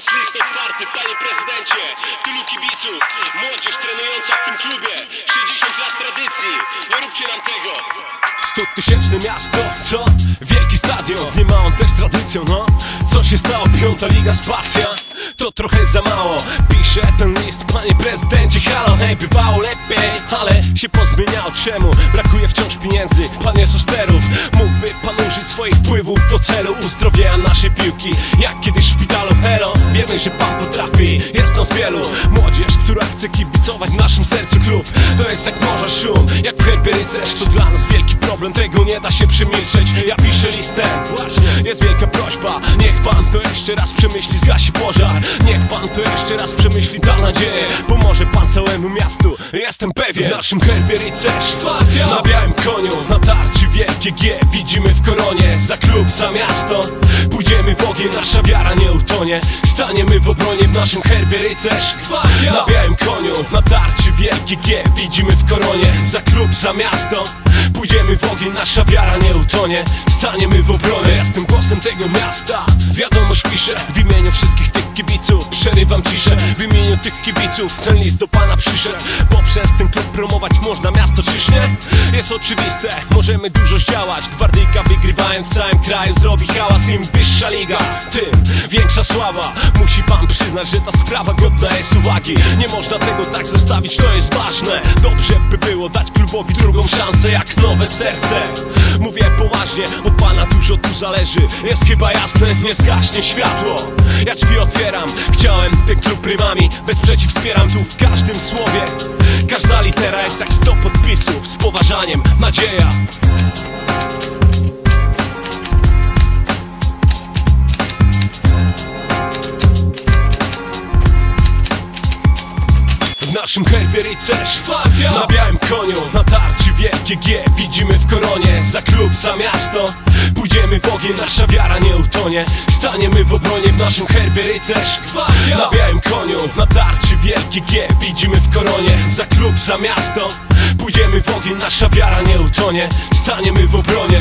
jest list otwarty, panie prezydencie. Tylu kibiców, młodzież trenująca w tym klubie. 60 lat tradycji, nie róbcie nam tego. Stutysięczne miasto, co? Wielki stadion, z nim ma on też tradycją, no. Co się stało? Piąta liga spacja. To trochę za mało. Piszę ten list, panie prezydencie. Halo, hej, bywało lepiej Ale się pozmieniało, czemu? Brakuje wciąż pieniędzy Panie Sosterów Mógłby pan użyć swoich wpływów do celu Uzdrowienia naszej piłki. Jak kiedyś w hello Wiemy, że pan potrafi, jest nas wielu. Młodzież, która chce kibicować w naszym sercu klub. To jest jak morza szum, jak w herbie rycerz To dla nas wielki problem, tego nie da się przemilczeć. Ja piszę listę, jest wielka prośba. Niech pan to jeszcze raz przemyśli, zgasi pożar. Niech pan to jeszcze raz przemyśli, da nadzieję Całemu miastu, jestem pewien. W naszym herbie rycerz, na białym koniu Na tarczy wielkie G, widzimy w koronie Za klub, za miasto, pójdziemy w ogień Nasza wiara nie utonie, staniemy w obronie W naszym herbie rycerz, na białym koniu Na tarczy wielkie G, widzimy w koronie Za klub, za miasto, pójdziemy w ogień Nasza wiara nie utonie, staniemy w obronie. Jestem głosem tego miasta, wiadomość piszę W imieniu wszystkich kibiców, przerywam ciszę W imieniu tych kibiców ten list do pana przyszedł. Bo przez ten klub promować można miasto, czyż nie? Jest oczywiste, możemy dużo zdziałać Gwardyjka wygrywając w całym kraju zrobi hałas. Im wyższa liga, tym większa sława. Musi pan przyznać, że ta sprawa godna jest uwagi. Nie można tego tak zostawić, to jest ważne. Dobrze by było dać klubowi drugą szansę jak nowe serce. Mówię poważnie, od pana dużo tu zależy. Jest chyba jasne, nie zgaśnie światło. Ja drzwi otwieram, chciałem ten klub rymami Wesprzeć i wspieram tu w każdym słowie. Każda litera jest jak sto podpisów Z poważaniem, nadzieja naszym herbie rycerz. Na białym koniu, na tarczy wielkie G. Widzimy w koronie, za klub, za miasto. Pójdziemy w ogień, nasza wiara nie utonie. Staniemy w obronie w naszym herbie rycerz. Na białym koniu, na tarczy wielkie G. Widzimy w koronie, za klub, za miasto. Pójdziemy w ogień, nasza wiara nie utonie. Staniemy w obronie